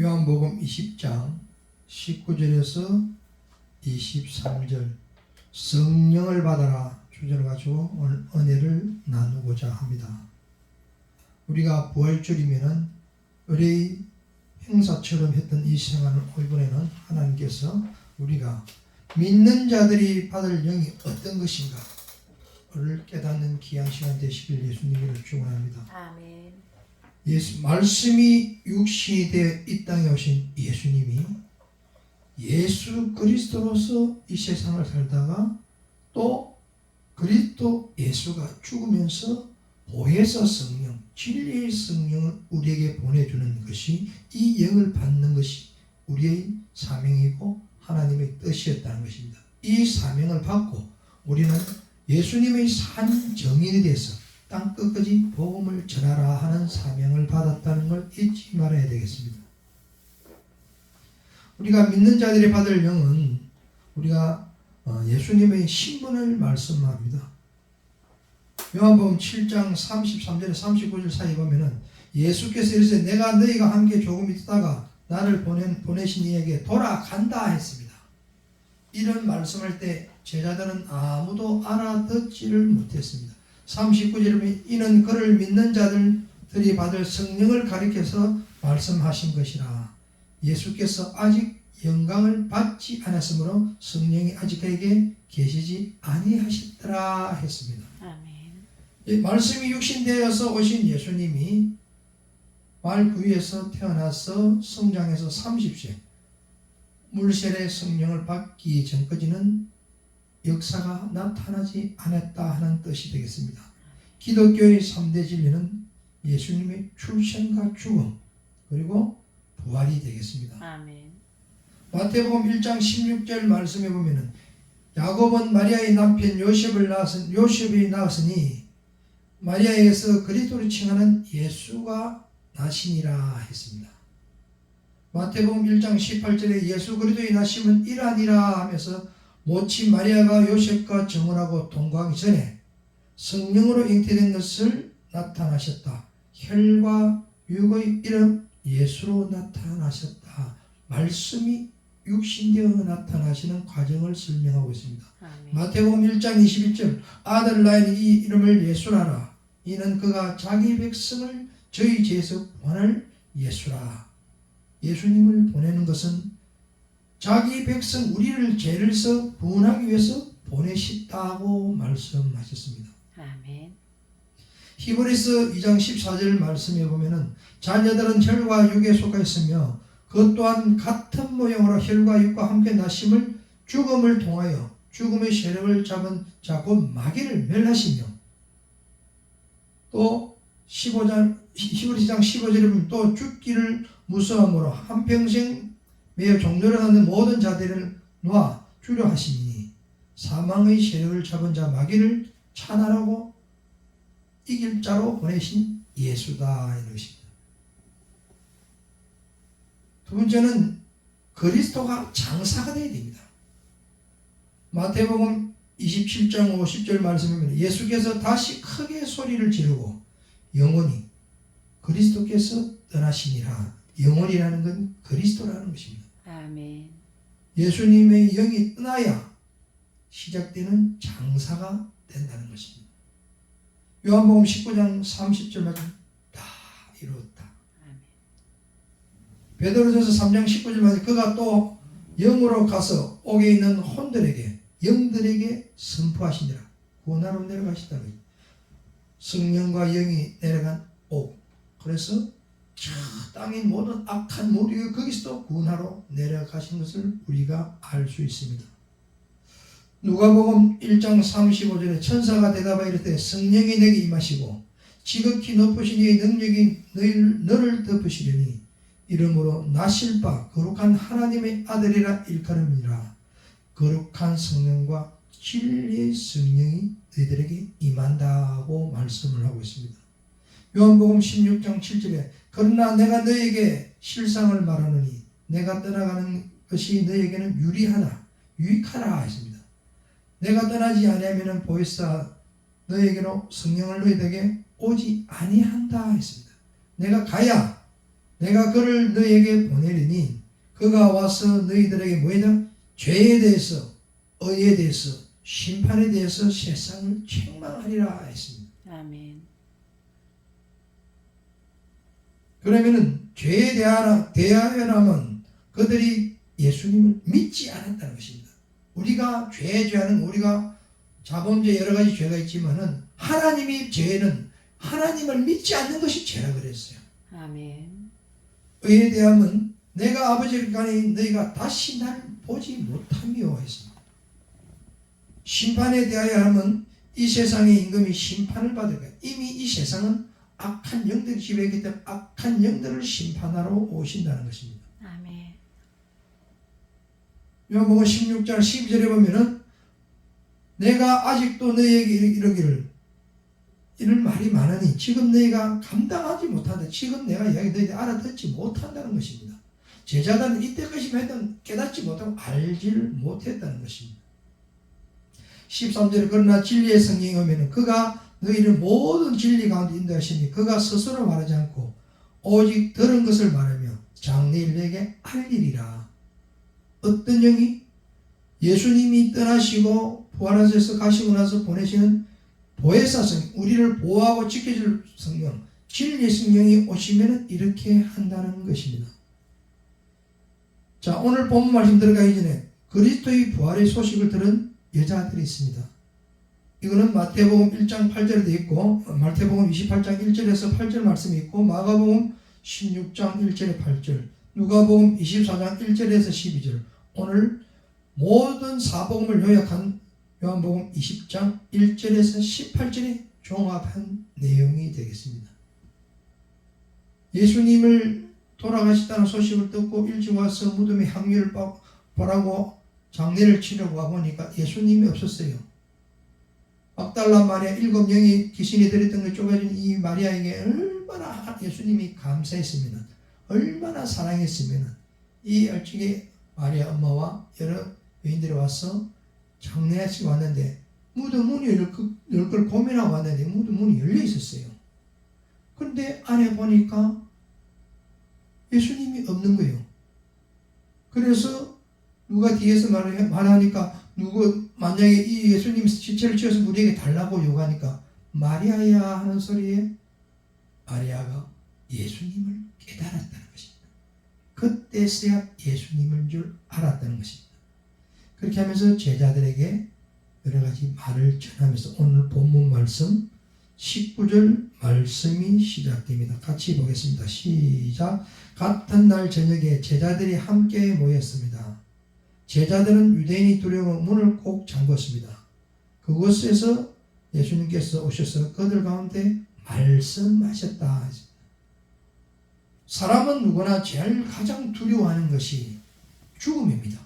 요한복음 20장 19절에서 23절 성령을 받아라 주제를 가지고 오늘 은혜를 나누고자 합니다. 우리가 부활절이면은 의뢰의 행사처럼 했던 이 생활을 이번에는 하나님께서 우리가 믿는 자들이 받을 영이 어떤 것인가를 깨닫는 귀한 시간 되시길 예수님으로 축원합니다. 아멘. 예수 말씀이 육신이 되어 이 땅에 오신 예수님이 예수 그리스도로서 이 세상을 살다가 또 그리스도 예수가 죽으면서 보혜사 성령, 진리의 성령을 우리에게 보내주는 것이 이 영을 받는 것이 우리의 사명이고 하나님의 뜻이었다는 것입니다. 이 사명을 받고 우리는 예수님의 산 정인이 돼서 땅 끝까지 복음을 전하라 하는 사명을 받았다는 걸 잊지 말아야 되겠습니다. 우리가 믿는 자들이 받을 영은 우리가 어, 예수님의 신분을 말씀합니다. 요한복음 7장 33절에 39절 사이 보면은 예수께서 이르시되 내가 너희가 함께 조금 있다가 나를 보낸 보내신 이에게 돌아간다 했습니다. 이런 말씀할 때 제자들은 아무도 알아듣지를 못했습니다. 39절에 보면 이는 그를 믿는 자들이 받을 성령을 가리켜서 말씀하신 것이라. 예수께서 아직 영광을 받지 않았으므로 성령이 아직 그에게 계시지 아니하시더라 했습니다. 아멘. 이 말씀이 육신되어서 오신 예수님이 말구에서 태어나서 성장해서 30세 물셀의 성령을 받기 전까지는 역사가 나타나지 않았다 하는 뜻이 되겠습니다. 기독교의 3대 진리는 예수님의 출생과 죽음 그리고 부활이 되겠습니다. 아멘. 마태복음 1장 16절 말씀에 보면은 야곱은 마리아의 남편 요셉을 낳았으 요셉이 낳았으니 마리아에게서 그리스도를 칭하는 예수가 나시니라 했습니다. 마태복음 1장 18절에 예수 그리스도의 나심은 이라니라 하면서 모친 마리아가 요셉과 정혼하고 동거하기 전에 성령으로 잉태된 것을 나타나셨다. 혈과 육의 이름 예수로 나타나셨다. 말씀이 육신되어 나타나시는 과정을 설명하고 있습니다. 마태복음 1장 21절 아들 낳은 이 이름을 예수라라 이는 그가 자기 백성을 저희 죄에서 구원할 예수라 예수님을 보내는 것은 자기 백성 우리를 죄를서 구원하기 위해서 보내셨다고 말씀하셨습니다. 아멘. 히브리서 2장 14절 말씀에 보면은 자녀들은 혈과 육에 속하 있으며 그 또한 같은 모형으로 혈과 육과 함께 나심을 죽음을 통하여 죽음의 세력을 잡은 자곧 마귀를 멸하시며 또 15장 히브리서 15절에 보면 또 죽기를 무서함으로 한평생 매여 종료를 하는 모든 자들을 놓아 주려 하시니 사망의 세력을 잡은 자 마귀를 찬하라고 이길 자로 보내신 예수다 이런 것입니다. 두 번째는 그리스도가 장사가 되어야 됩니다. 마태복음 27장 50절 말씀에 예수께서 다시 크게 소리를 지르고 영원히 그리스도께서 떠나시니라. 영원이라는 건 그리스도라는 것입니다. 아멘. 예수님의 영이 떠나야 시작되는 장사가 된다는 것입니다. 요한복음 19장 30절 말씀 다 이루었다. 아멘. 베드로전서 3장 19절 말씀 그가 또 영으로 가서 옥에 있는 혼들에게 영들에게 선포하시니라. 구원하러 내려가시다는 거예요. 성령과 영이 내려간 옥. 그래서 저 땅의 모든 악한 무리가 거기서 구원하러 내려가신 것을 우리가 알 수 있습니다. 누가복음 1장 35절에 천사가 대답하여 이르되 성령이 내게 임하시고 지극히 높으신 이의 능력이 너희를, 너를 덮으시려니 이름으로 나실 바 거룩한 하나님의 아들이라 일컬음이라 거룩한 성령과 진리의 성령이 너희들에게 임한다고 말씀을 하고 있습니다. 요한복음 16장 7절에 그러나 내가 너에게 실상을 말하노니 내가 떠나가는 것이 너에게는 유리하나 유익하라 했습니다. 내가 떠나지 아니하면은 보혜사 너에게로 성령을 너희에게 오지 아니한다 했습니다. 내가 가야 내가 그를 너희에게 보내리니 그가 와서 너희들에게 뭐이다? 죄에 대해서 의에 대해서 심판에 대해서 세상을 책망하리라 했습니다. 아멘. 그러면은 죄에 대하라 대하여라면 그들이 예수님을 믿지 않았다는 것입니다. 우리가 죄 죄하는 우리가 자범죄 여러 가지 죄가 있지만은 하나님이 죄는 하나님을 믿지 않는 것이 죄라 그랬어요. 아멘. 의에 대하면 내가 아버지를 가니 너희가 다시 날 보지 못하며 했습니다. 심판에 대하여 하면 이 세상의 임금이 심판을 받을 거예요. 이미 이 세상은 악한 영들이 지배하기 때문에 악한 영들을 심판하러 오신다는 것입니다. 아멘. 요한복음 16장 12절에 보면은 내가 아직도 너희에게 이르기를 이런 말이 많으니 지금 너희가 감당하지 못한다. 지금 내가 이야기 너희들이 알아듣지 못한다는 것입니다. 제자들은 이때까지 했던 깨닫지 못하고 알지를 못했다는 것입니다. 13절에 그러나 진리의 성령이 오면 그가 너희를 모든 진리 가운데 인도하시니 그가 스스로 말하지 않고 오직 들은 것을 말하며 장래일에게 알리리라. 어떤 영이 예수님이 떠나시고 부활하셔서 가시고 나서 보내시는 보혜사 성령, 우리를 보호하고 지켜줄 성령, 진리의 성령이 오시면 이렇게 한다는 것입니다. 자, 오늘 본문 말씀 들어가기 전에 그리스도의 부활의 소식을 들은 여자들이 있습니다. 이거는 마태복음 1장 8절에 돼 있고 마태복음 28장 1절에서 8절 말씀이 있고 마가복음 16장 1절에 8절 누가복음 24장 1절에서 12절 오늘 모든 사복음을 요약한 요한복음 20장 1절에서 18절에 종합한 내용이 되겠습니다. 예수님을 돌아가시다는 소식을 듣고 일찍 와서 무덤에 향유를 보라고 장례를 치려고 와보니까 예수님이 없었어요. 막달라 마리아 일곱 영이 귀신이 들었던 걸 쪼개진 이 마리아에게 얼마나 예수님이 감사했으면 얼마나 사랑했으면 이 일찍이 마리아 엄마와 여러 여인들이 와서 장례하시고 왔는데 무덤 문이 열걸 고민하고 왔는데 무덤 문이 열려 있었어요. 그런데 안에 보니까 예수님이 없는 거예요. 그래서 누가 뒤에서 말하니까 누구 만약에 이 예수님 지체를 지어서 우리에게 달라고 요구하니까 마리아야 하는 소리에 마리아가 예수님을 깨달았다는 것입니다. 그때서야 예수님을 줄 알았다는 것입니다. 그렇게 하면서 제자들에게 여러 가지 말을 전하면서 오늘 본문 말씀 19절 말씀이 시작됩니다. 같이 보겠습니다. 시작. 같은 날 저녁에 제자들이 함께 모였습니다. 제자들은 유대인이 두려워 문을 꼭 잠궜습니다. 그곳에서 예수님께서 오셔서 그들 가운데 말씀하셨다. 사람은 누구나 제일 가장 두려워하는 것이 죽음입니다.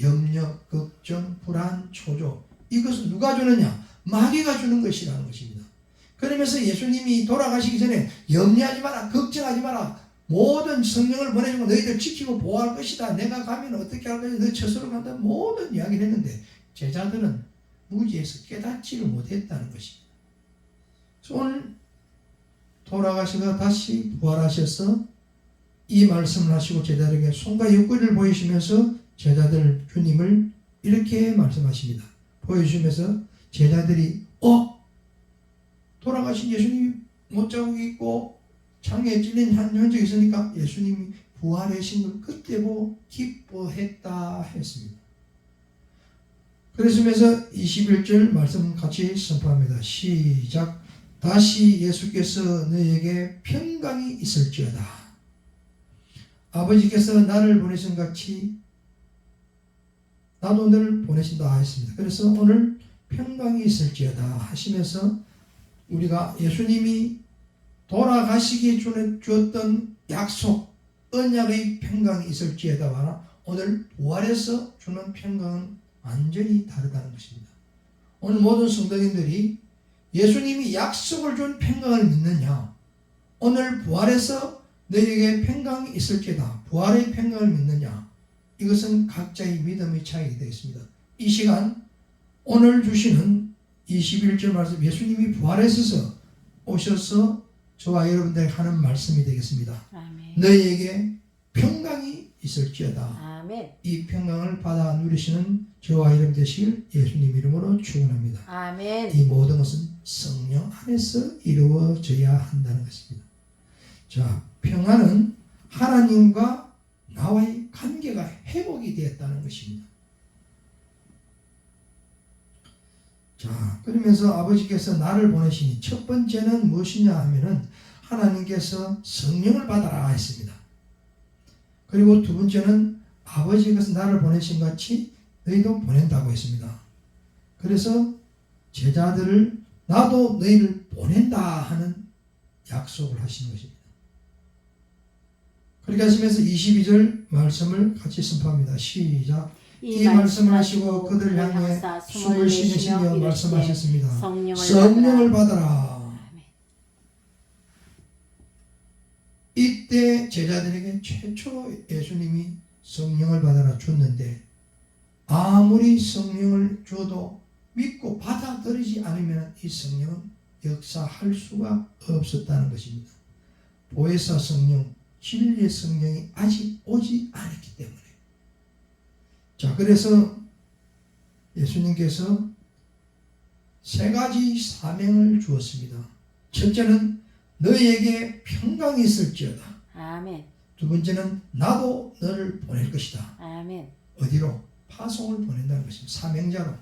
염려, 걱정, 불안, 초조. 이것은 누가 주느냐? 마귀가 주는 것이라는 것입니다. 그러면서 예수님이 돌아가시기 전에 염려하지 마라, 걱정하지 마라. 모든 성령을 보내주고 너희들 지키고 보호할 것이다. 내가 가면 어떻게 할 것이다. 너 처소로 간다. 모든 이야기를 했는데 제자들은 무지에서 깨닫지를 못했다는 것입니다. 오늘 돌아가시고 다시 부활하셔서 이 말씀을 하시고 제자들에게 손과 옆구리를 보이시면서 제자들 주님을 이렇게 말씀하십니다. 보여주시면서 제자들이 어 돌아가신 예수님이 못자국 있고 창에 찔린 한 흔적이 있으니까 예수님이 부활하신 걸 그때 보고 기뻐했다 했습니다. 그러시면서 21절 말씀 같이 선포합니다. 시작. 다시 예수께서 너에게 평강이 있을지어다. 아버지께서 나를 보내신 같이 나도 너를 보내신다 했습니다. 그래서 오늘 평강이 있을지어다 하시면서 우리가 예수님이 돌아가시기에 주었던 약속, 언약의 평강이 있을지에다가 오늘 부활해서 주는 평강은 완전히 다르다는 것입니다. 오늘 모든 성도님들이 예수님이 약속을 준 평강을 믿느냐? 오늘 부활해서 너에게 평강이 있을지다. 부활의 평강을 믿느냐? 이것은 각자의 믿음의 차이가 되겠습니다. 이 시간 오늘 주시는 21절 말씀 예수님이 부활하셔서 오셔서 저와 여러분들에게 하는 말씀이 되겠습니다. 아멘. 너희에게 평강이 있을지어다. 아멘. 이 평강을 받아 누리시는 저와 여러분 되시길 예수님 이름으로 축원합니다. 아멘. 이 모든 것은 성령 안에서 이루어져야 한다는 것입니다. 자, 평안은 하나님과 나와의 관계가 회복이 되었다는 것입니다. 자, 그러면서 아버지께서 나를 보내시니 첫 번째는 무엇이냐 하면은 하나님께서 성령을 받아라 했습니다. 그리고 두 번째는 아버지께서 나를 보내신 같이 너희도 보낸다고 했습니다. 그래서 제자들을 나도 너희를 보낸다 하는 약속을 하시는 것입니다. 그렇게 하시면서 22절 말씀을 같이 선포합니다. 시작. 이 말씀을 하시고 그들을 향해 숨을 쉬시며 말씀하셨습니다. 성령을. 받아라. 이때 제자들에게 최초로 예수님이 성령을 받아라 줬는데 아무리 성령을 줘도 믿고 받아들이지 않으면 이 성령은 역사할 수가 없었다는 것입니다. 보혜사 성령, 진리의 성령이 아직 오지 않았기 때문에. 자, 그래서 예수님께서 세 가지 사명을 주었습니다. 첫째는 너희에게 평강이 있을지어다. 아멘. 두 번째는 나도 너를 보낼 것이다. 아멘. 어디로? 파송을 보낸다는 것입니다. 사명자로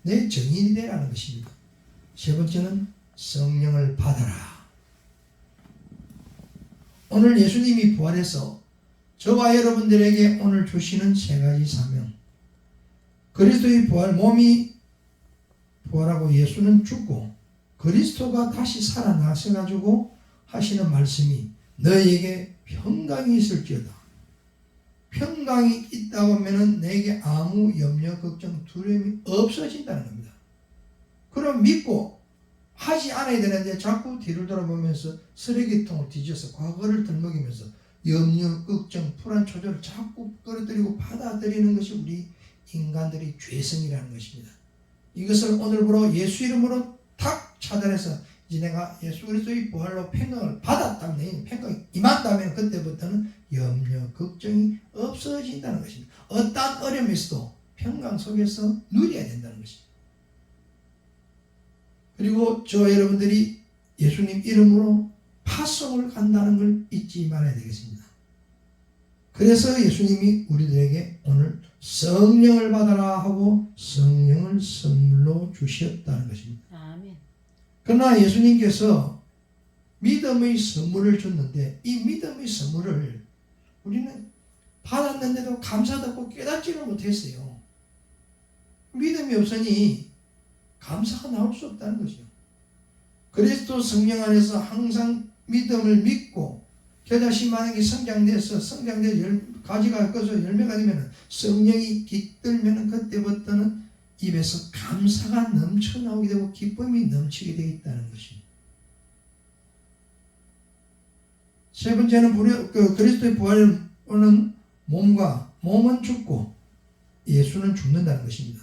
내 정인이 되라는 것입니다. 세 번째는 성령을 받아라. 오늘 예수님이 부활해서 저와 여러분들에게 오늘 주시는 세 가지 사명. 그리스도의 부활 몸이 부활하고 예수는 죽고 그리스도가 다시 살아나셔가지고 하시는 말씀이 너희에게 평강이 있을지어다. 평강이 있다고 하면은 내게 아무 염려, 걱정, 두려움이 없어진다는 겁니다. 그럼 믿고 하지 않아야 되는데 자꾸 뒤를 돌아보면서 쓰레기통을 뒤져서 과거를 들먹이면서 염려, 걱정, 불안, 초조를 자꾸 끌어들이고 받아들이는 것이 우리 인간들의 죄성이라는 것입니다. 이것을 오늘부로 예수 이름으로 탁 차단해서 이제 내가 예수 그리스도의 부활로 평강을 받았다면 내 평강이 임한다면 그때부터는 염려, 걱정이 없어진다는 것입니다. 어떠한 어려움이 있어도 평강 속에서 누려야 된다는 것입니다. 그리고 저 여러분들이 예수님 이름으로 파송을 간다는 걸 잊지 말아야 되겠습니다. 그래서 예수님이 우리들에게 오늘 성령을 받아라 하고 성령을 선물로 주셨다는 것입니다. 아멘. 그러나 예수님께서 믿음의 선물을 줬는데 이 믿음의 선물을 우리는 받았는데도 감사도 없고 깨닫지를 못했어요. 믿음이 없으니 감사가 나올 수 없다는 거죠. 그리스도 성령 안에서 항상 믿음을 믿고 겨자씨 만약에 성장돼서 성장돼서 열, 가지가 꺼서 열매가 되면 성령이 깃들면 그때부터는 입에서 감사가 넘쳐 나오게 되고 기쁨이 넘치게 되겠다는 것입니다. 세 번째는 부려, 그 그리스도의 부활은 몸과 몸은 죽고 예수는 죽는다는 것입니다.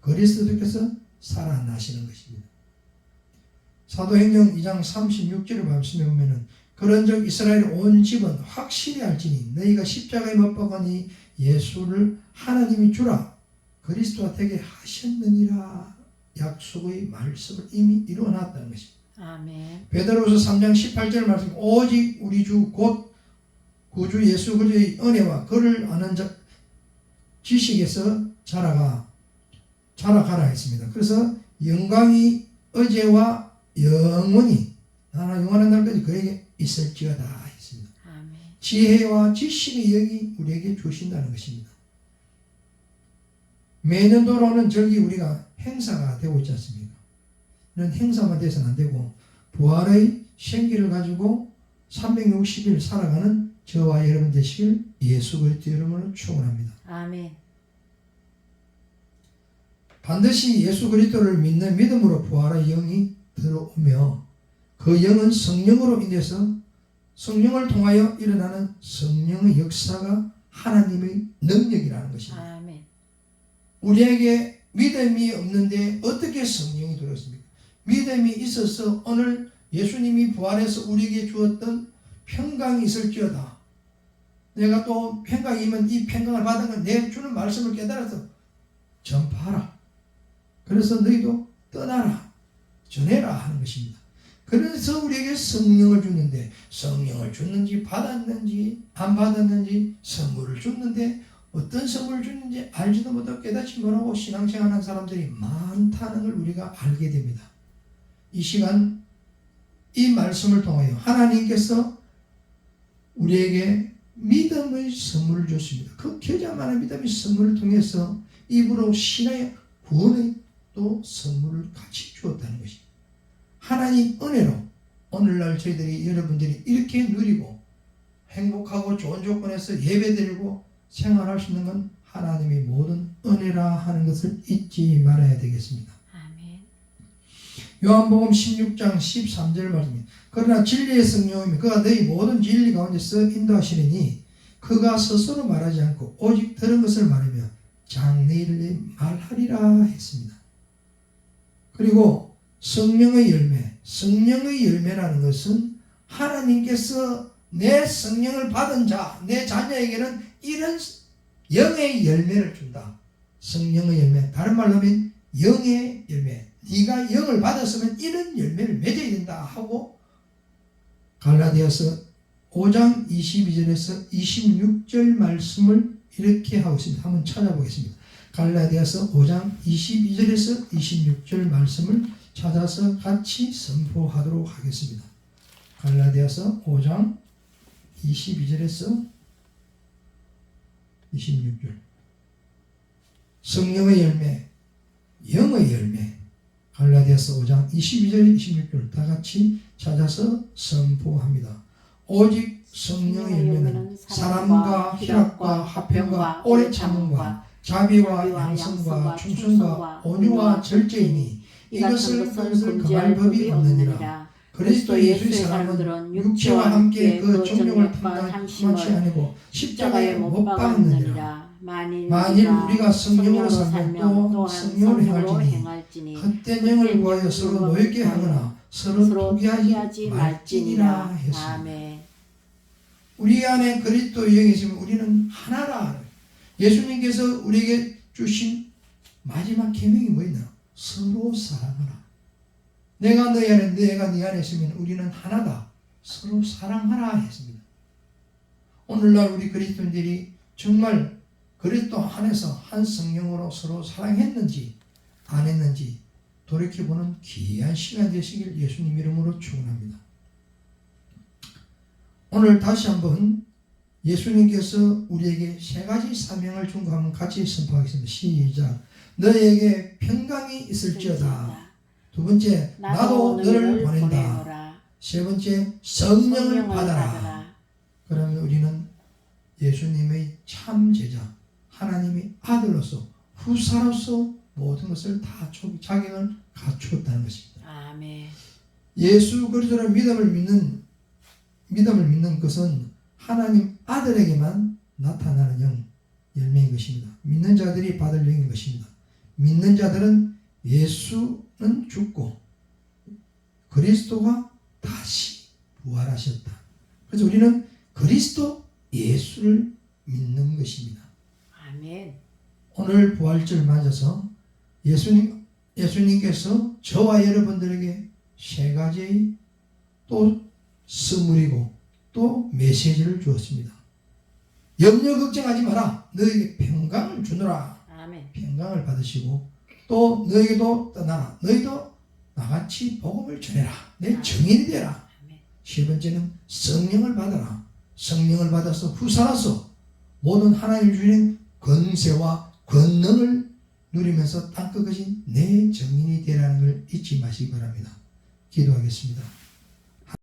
그리스도께서 살아나시는 것입니다. 사도행전 2장 36절을 말씀해 보면은 그런즉 이스라엘 온 집은 확실히 알지니 너희가 십자가에 못 박으니 예수를 하나님이 주라 그리스도와 되게 하셨느니라 약속의 말씀을 이미 이루어 놨다는 것입니다. 아멘. 베드로서 3장 18절 말씀 오직 우리 주 곧 구주 예수 그리스도의 은혜와 그를 아는 자, 지식에서 자라가 자라가라 했습니다. 그래서 영광이 어제와 영원히 나나 영원한 날까지 그에게 있을지어다 했습니다. 아멘. 지혜와 지식의 영이 우리에게 주신다는 것입니다. 매년 돌아오는 절기 우리가 행사가 되고 있지 않습니까? 이런 행사만 돼서는 안 되고 부활의 생기를 가지고 360일 살아가는 저와 여러분 되시길 예수 그리스도 이름으로 축원합니다. 아멘. 반드시 예수 그리스도를 믿는 믿음으로 부활의 영이 들어오며 그 영은 성령으로 인해서 성령을 통하여 일어나는 성령의 역사가 하나님의 능력이라는 것입니다. 아멘. 우리에게 믿음이 없는데 어떻게 성령이 들어왔습니까? 믿음이 있어서 오늘 예수님이 부활해서 우리에게 주었던 평강이 있을지어다. 내가 또 평강이면 이 평강을 받은 건 내 주는 말씀을 깨달아서 전파하라. 그래서 너희도 떠나라. 전해라 하는 것입니다. 그래서 우리에게 성령을 주는데 성령을 줬는지 받았는지 안 받았는지 선물을 줬는데 어떤 선물을 줬는지 알지도 못하고 깨닫지 못하고 신앙생활하는 사람들이 많다는 걸 우리가 알게 됩니다. 이 시간 이 말씀을 통하여 하나님께서 우리에게 믿음의 선물을 줬습니다. 그 겨자만한 믿음의 선물을 통해서 입으로 신의 구원의 또 선물을 같이 주었다는 것입니다. 하나님 은혜로 오늘날 저희들이 여러분들이 이렇게 누리고 행복하고 좋은 조건에서 예배드리고 생활할 수 있는 건 하나님의 모든 은혜라 하는 것을 잊지 말아야 되겠습니다. 아멘. 요한복음 16장 13절 말씀입니다. 그러나 진리의 성령이면 그가 너희 모든 진리 가운데서 인도하시리니 그가 스스로 말하지 않고 오직 들은 것을 말하며 장래일에 말하리라 했습니다. 그리고 성령의 열매, 성령의 열매라는 것은 하나님께서 내 성령을 받은 자, 내 자녀에게는 이런 영의 열매를 준다. 성령의 열매. 다른 말로 하면 영의 열매. 네가 영을 받았으면 이런 열매를 맺어야 된다 하고 갈라디아서 5장 22절에서 26절 말씀을 이렇게 하고 있습니다. 한번 찾아보겠습니다. 갈라디아서 5장 22절에서 26절 말씀을 찾아서 같이 선포하도록 하겠습니다. 갈라디아서 5장 22절에서 26절 성령의 열매, 영의 열매 갈라디아서 5장 22절 26절 다 같이 찾아서 선포합니다. 오직 성령의 열매는 사랑과 희락과 화평과 오래 참음과 자비와 양성과 충성과 온유와 절제이니 이것을 금할 법이 없느니라. 그리스도 예수의 사람은 육체와 함께 그 정욕을 탐하지 아니고 십자가에 못 박았느니라. 만일, 만일 우리가 성령으로 살면 또 성령으로 행할지니 헛된 영을 구하여 서로 노예게 하거나 서로 포기하지 말지니라. 했습니다. 우리 안에 그리스도 영이 있으면 우리는 하나라. 예수님께서 우리에게 주신 마지막 계명이 뭐였나? 서로 사랑하라. 내가 너희 안에 내가 네 안에 있으면 우리는 하나다. 서로 사랑하라 했습니다. 오늘날 우리 그리스도인들이 정말 그리스도 안에서 한 성령으로 서로 사랑했는지 안 했는지 돌이켜보는 귀한 시간 되시길 예수님 이름으로 축원합니다. 오늘 다시 한번 예수님께서 우리에게 세 가지 사명을 준 거 한번 같이 선포하겠습니다. 시작. 너에게 평강이 있을지어다. 두 번째, 나도 너를 보낸다. 보내노라. 세 번째, 성령을 성령을 받아라. 받아라. 그러면 우리는 예수님의 참 제자, 하나님의 아들로서 후사로서 모든 것을 다 초- 자격을 갖추었다는 것입니다. 아멘. 예수 그리스도를 믿음을 믿는 믿음을 믿는 것은 하나님 아들에게만 나타나는 영 열매인 것입니다. 믿는 자들이 받을 영인 것입니다. 믿는 자들은 예수는 죽고 그리스도가 다시 부활하셨다. 그래서 우리는 그리스도 예수를 믿는 것입니다. 아멘. 오늘 부활절 맞아서 예수님 예수님께서 저와 여러분들에게 세 가지의 또 선물이고 또 메시지를 주었습니다. 염려 걱정하지 마라. 너에게 평강을 주노라. 평강을 받으시고 또 너에게도 떠나라. 너희도 나같이 복음을 전해라. 내 증인이 되라. 세 번째는 성령을 받아라. 성령을 받아서 후사라서 모든 하나님 주신 권세와 권능을 누리면서 땅끝까지 내 증인이 되라는 걸 잊지 마시기 바랍니다. 기도하겠습니다.